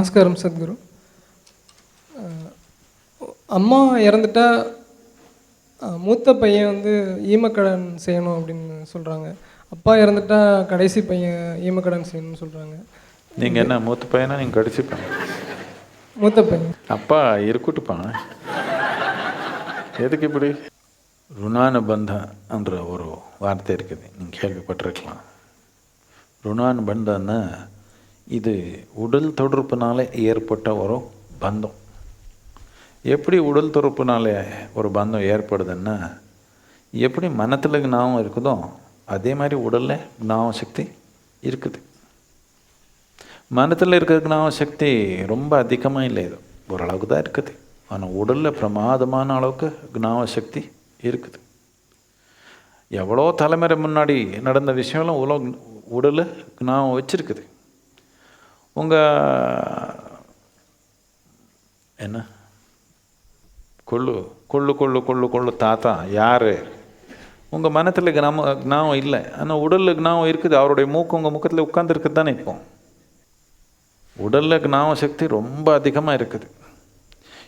நமஸ்காரம் சத்குரு. அம்மா இறந்துட்டா மூத்த பையன் வந்து ஈமக்கடன் செய்யணும் அப்படின்னு சொல்கிறாங்க அப்பா இறந்துட்டா கடைசி பையன் ஈமக்கடன் செய்யணும்னு சொல்கிறாங்க நீங்கள் என்ன மூத்த பையனா? நீங்கள் கடிச்சுப்பாங்க மூத்த பையன். அப்பா இருக்கட்டுப்பாங்க எதுக்கு இப்படி? ருணானுபந்தம் என்ற ஒரு வார்த்தை இருக்குது. நீங்கள் கேள்விப்பட்டிருக்கலாம். ருணானுபந்தம்னா இது உடல் தொடர்புனால ஏற்பட்ட ஒரு பந்தம். எப்படி உடல் தொடர்புனால ஒரு பந்தம் ஏற்படுதுன்னா எப்படி மனத்தில் ஞாபகம் இருக்குதோ அதே மாதிரி உடலில் ஞாபக சக்தி இருக்குது. மனத்தில் இருக்கிற ஞாபக சக்தி ரொம்ப அதிகமாக இல்லை இது. ஓரளவுக்கு தான் இருக்குது. ஆனால் உடலில் பிரமாதமான அளவுக்கு ஞாபக சக்தி இருக்குது. எவ்வளோ தலைமுறை முன்னாடி நடந்த விஷயம்லாம் உலக உடல் ஞாபகம் வச்சுருக்குது. உங்கள் என்ன? கொள்ளு கொள்ளு கொள்ளு கொள்ளு கொள்ளு தாத்தா யார்? உங்கள் மனத்தில் நம்ம ஞாபகம் இல்லை. ஆனால் உடலில் ஞாபகம் இருக்குது. அவருடைய மூக்கு உங்கள் முக்கத்தில் உட்காந்துருக்கு தானே இப்போ? உடலில் ஞாபக சக்தி ரொம்ப அதிகமாக இருக்குது.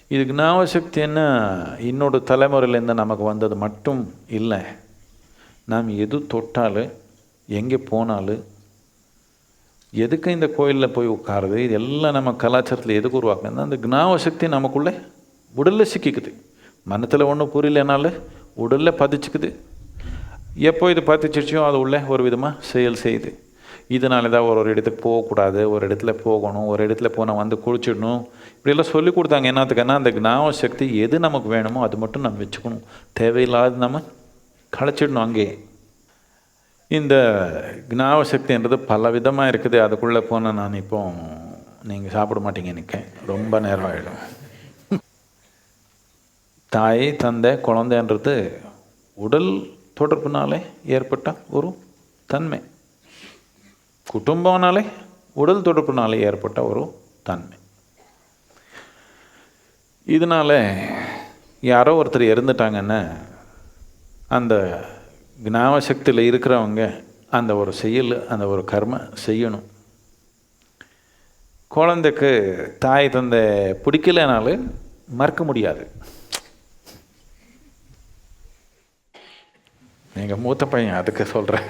இது ஞாபக சக்தி என்ன? இன்னொரு தலைமுறையிலேருந்து நமக்கு வந்தது மட்டும் இல்லை. நாம் எது தொட்டாலும் எங்கே போனாலும் எதுக்கு இந்த கோயிலில் போய் உட்காருது? இது எல்லாம் நம்ம கலாச்சாரத்தில் எதுக்கு உருவாக்குனா அந்த ஞாபக சக்தி நமக்குள்ளே உடலில் சிக்கிக்குது. மனத்தில் ஒன்றும் புரியலனால உடலில் பதிச்சுக்குது. எப்போ இது பதிச்சிருச்சோ அது உள்ளே ஒரு விதமாக செயல் செய்யுது. இதனால தான் ஒரு ஒரு இடத்துக்கு போகக்கூடாது ஒரு இடத்துல போகணும் ஒரு இடத்துல போனால் வந்து குளிச்சிடணும். இப்படியெல்லாம் சொல்லி கொடுத்தாங்க. என்னத்துக்குன்னா அந்த ஞாபக சக்தி எது நமக்கு வேணுமோ அது மட்டும் நம்ம வச்சுக்கணும். தேவையில்லாத நம்ம களைச்சிடணும் அங்கேயே. இந்த ஞாபக சக்தின்றது பல விதமாக இருக்குது. அதுக்குள்ளே போனால் நான் இப்போ நீங்கள் சாப்பிட மாட்டீங்க நிற்கேன் ரொம்ப நேரம் ஆகிடும் தாய் தந்தை குழந்தைன்றது உடல் தொடர்புனாலே ஏற்பட்ட ஒரு தன்மை. குடும்பம்னாலே உடல் தொடர்புனாலே ஏற்பட்ட ஒரு தன்மை. இதனால் யாரோ ஒருத்தர் இறந்துட்டாங்கன்னா அந்த ஞாபகசக்தியில் இருக்கிறவங்க அந்த ஒரு செயல் அந்த ஒரு கர்ம செய்யணும். குழந்தைக்கு தாய் தந்தை பிடிக்கலைனாலும் மறக்க முடியாது. நீங்கள் மூத்த பையன் அதுக்கு சொல்கிறேன்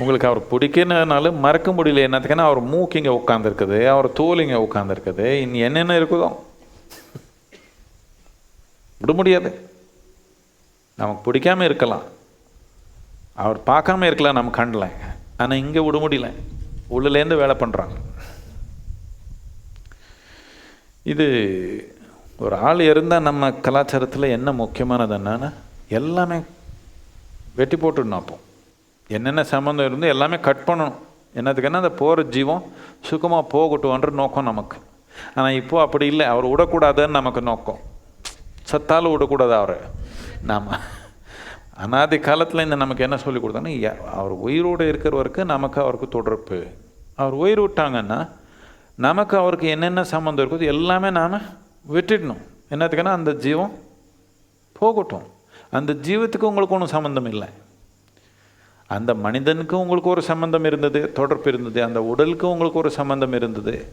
உங்களுக்கு அவர் பிடிக்கணுனாலும் மறக்க முடியல. என்னத்துக்குன்னா அவர் மூக்கு இங்கே உட்காந்துருக்குது அவர் தோல் இங்கே உட்காந்துருக்குது இனி என்னென்ன இருக்குதோ விட முடியாது. நமக்கு பிடிக்காம இருக்கலாம். அவர் பார்க்காம இருக்கலாம் நம்ம கண்டல ஆனால் இங்கே விட முடியல. உள்ளேருந்து வேலை பண்ணுறாங்க இது ஒரு ஆள் இருந்தால் நம்ம கலாச்சாரத்தில் என்ன முக்கியமானது என்னன்னா எல்லாமே வெட்டி போட்டுடணும் அப்போ. என்னென்ன சம்மந்தம் இருந்து எல்லாமே கட் பண்ணணும். என்னதுக்குன்னா அந்த போகிற ஜீவம் சுகமாக போகட்டும்ன்ற நோக்கம் நமக்கு. ஆனால் இப்போது அப்படி இல்லை. அவர் விடக்கூடாதுன்னு நமக்கு நோக்கம். சத்தாலும் விடக்கூடாது அவரை. நாம் அனாதி காலத்தில் இந்த நமக்கு என்ன சொல்லி கொடுத்தாங்கன்னா அவர் உயிரோடு இருக்கிறவருக்கு நமக்கு அவருக்கு தொடர்பு. அவர் உயிர் விட்டாங்கன்னா நமக்கு அவருக்கு என்னென்ன சம்மந்தம் இருக்குதோ எல்லாமே நாம் விட்டுடணும். என்னத்துக்குன்னா அந்த ஜீவம் போகட்டும். அந்த ஜீவத்துக்கு உங்களுக்கு ஒன்றும் சம்மந்தம் இல்லை. அந்த மனிதனுக்கும் உங்களுக்கு ஒரு சம்பந்தம் இருந்தது தொடர்பு இருந்தது அந்த உடலுக்கும் உங்களுக்கு ஒரு சம்பந்தம் இருந்தது.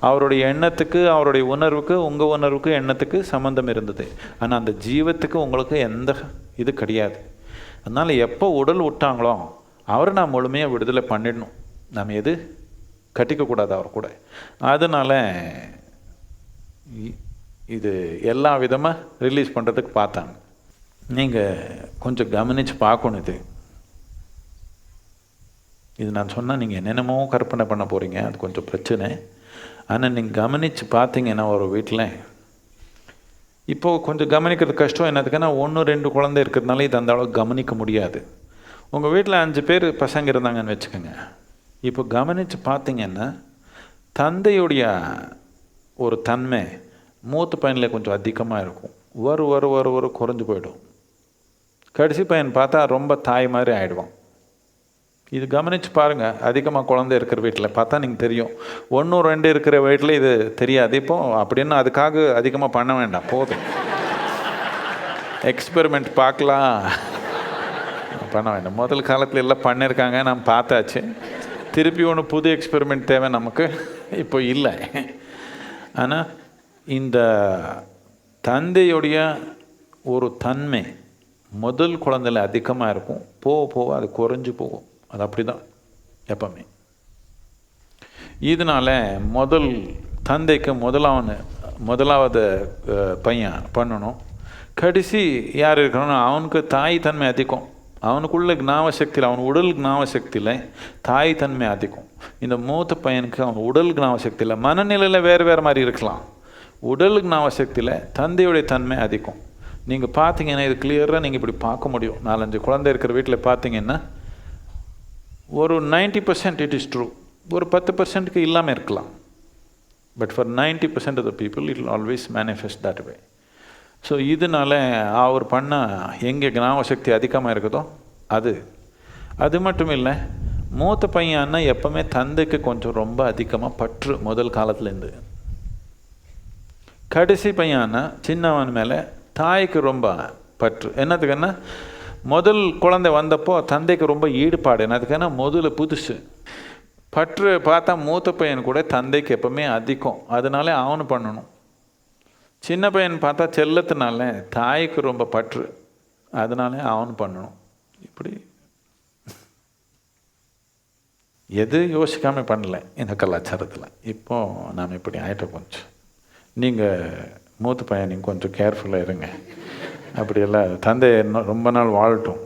அவருடைய எண்ணத்துக்கு அவருடைய உணர்வுக்கு உங்கள் உணர்வுக்கு எண்ணத்துக்கு சம்பந்தம் இருந்தது. ஆனால் அந்த ஜீவத்துக்கு உங்களுக்கு எந்த இது கிடையாது. அதனால் எப்போ உடல் விட்டாங்களோ அவரை நான் முழுமையாக விடுதலை பண்ணிடணும். நாம் எது? கட்டிக்கக்கூடாது அவர் கூட. அதனால் இ- இது எல்லா விதமாக ரிலீஸ் பண்ணுறதுக்கு பார்த்தாங்க. நீங்கள் கொஞ்சம் கவனித்து பார்க்கணும் இது. இது நான் சொன்னால் நீங்கள் என்னென்னமோ கற்பனை பண்ண போகிறீங்க அது கொஞ்சம் பிரச்சனை. ஆனால் நீங்கள் கவனித்து பார்த்தீங்கன்னா ஒரு வீட்டில் இப்போது கொஞ்சம் கவனிக்கிறது கஷ்டம். என்னதுக்குன்னா ஒன்று ரெண்டு குழந்தை இருக்கிறதுனால இது அந்த அளவுக்கு கவனிக்க முடியாது. உங்கள் வீட்டில் அஞ்சு பேர் பசங்க இருந்தாங்கன்னு வச்சுக்கோங்க. இப்போ கவனித்து பார்த்தீங்கன்னா தந்தையுடைய ஒரு தன்மை மூத்த பையனில் கொஞ்சம் அதிகமாக இருக்கும். ஒரு ஒரு ஒரு ஒரு குறைஞ்சு போயிடும். கடைசி பையன் பார்த்தா ரொம்ப தாய் மாதிரி ஆகிடுவான் இது கவனித்து பாருங்கள் அதிகமாக குழந்தை இருக்கிற வீட்டில் பார்த்தா நீங்கள் தெரியும். ஒன்று ரெண்டு இருக்கிற வீட்டில் இது தெரியாது. இப்போ அப்படின்னு அதுக்காக அதிகமாக பண்ண வேண்டாம். போதும். எக்ஸ்பெரிமெண்ட் பார்க்கலாம். பண்ண வேண்டாம். முதல் காலத்தில் எல்லாம் பண்ணியிருக்காங்க நான் பார்த்தாச்சு. திருப்பி ஒன்று புது எக்ஸ்பெரிமெண்ட் தேவை நமக்கு. இப்போ இல்லை. ஆனால் இந்த தந்தையுடைய ஒரு தன்மை முதல் குழந்தையில் அதிகமாக இருக்கும். போக போக அது குறைஞ்சு போகும். அது அப்படி தான் எப்பவுமே. இதனால முதல் தந்தைக்கு முதலாவது முதலாவது பையன் பண்ணணும். கடைசி யார் இருக்கணும்னா அவனுக்கு தாய் தன்மை அதிகம். அவனுக்குள்ள இல்லை அவன் உடல் ஞாபகசக்தியில் தாய் தன்மை அதிகம். இந்த மூத்த பையனுக்கு அவன் உடல் இல்லை மனநிலையில் வேறு வேறு மாதிரி இருக்கலாம். உடல் ஞாபகசக்தியில் தந்தையுடைய தன்மை அதிகம். நீங்கள் பார்த்தீங்கன்னா இது கிளியராக நீங்கள் இப்படி பார்க்க முடியும். நாலஞ்சு குழந்தை இருக்கிற வீட்டில் பார்த்தீங்கன்னா ஒரு 90% பர்சன்ட் இட் இஸ் ட்ரூ ஒரு பத்து பர்சன்ட்டுக்கு இல்லாமல் இருக்கலாம். But for 90% percent of the people it always manifest that way so இதனால அவர் பண்ண எங்கே ஞாபகசக்தி அதிகமாக இருக்குதோ அது. அது மட்டும் இல்லை மூத்த பையன்னா எப்பவுமே தந்தைக்கு கொஞ்சம் ரொம்ப அதிகமாக பற்று முதல் காலத்துலேருந்து. கடைசி பையன்னா சின்னவன் மேலே தாய்க்கு ரொம்ப பற்று. என்னத்துக்குன்னா முதல் குழந்தை வந்தப்போ தந்தைக்கு ரொம்ப ஈடுபாடு. அதுக்கான முதல்ல புதுசு. பற்று பார்த்தா மூத்த பையன் கூட தந்தைக்கு எப்பவுமே அதிகம். அதனால அவனு பண்ணணும். சின்ன பையன் பார்த்தா செல்லத்தினால தாய்க்கு ரொம்ப பற்று. அதனால அவன் பண்ணணும். இப்படி. எது யோசிக்காம பண்ணல இந்த கலாச்சாரத்தில். இப்போ நாம் இப்படி ஆயிட்டோம் கொஞ்சம். நீங்கள் மூத்த பையன் நீங்கள் கொஞ்சம் கேர்ஃபுல்லாக இருங்க. அப்படியெல்லாம். தந்தை இன்னும் ரொம்ப நாள் வாழட்டும்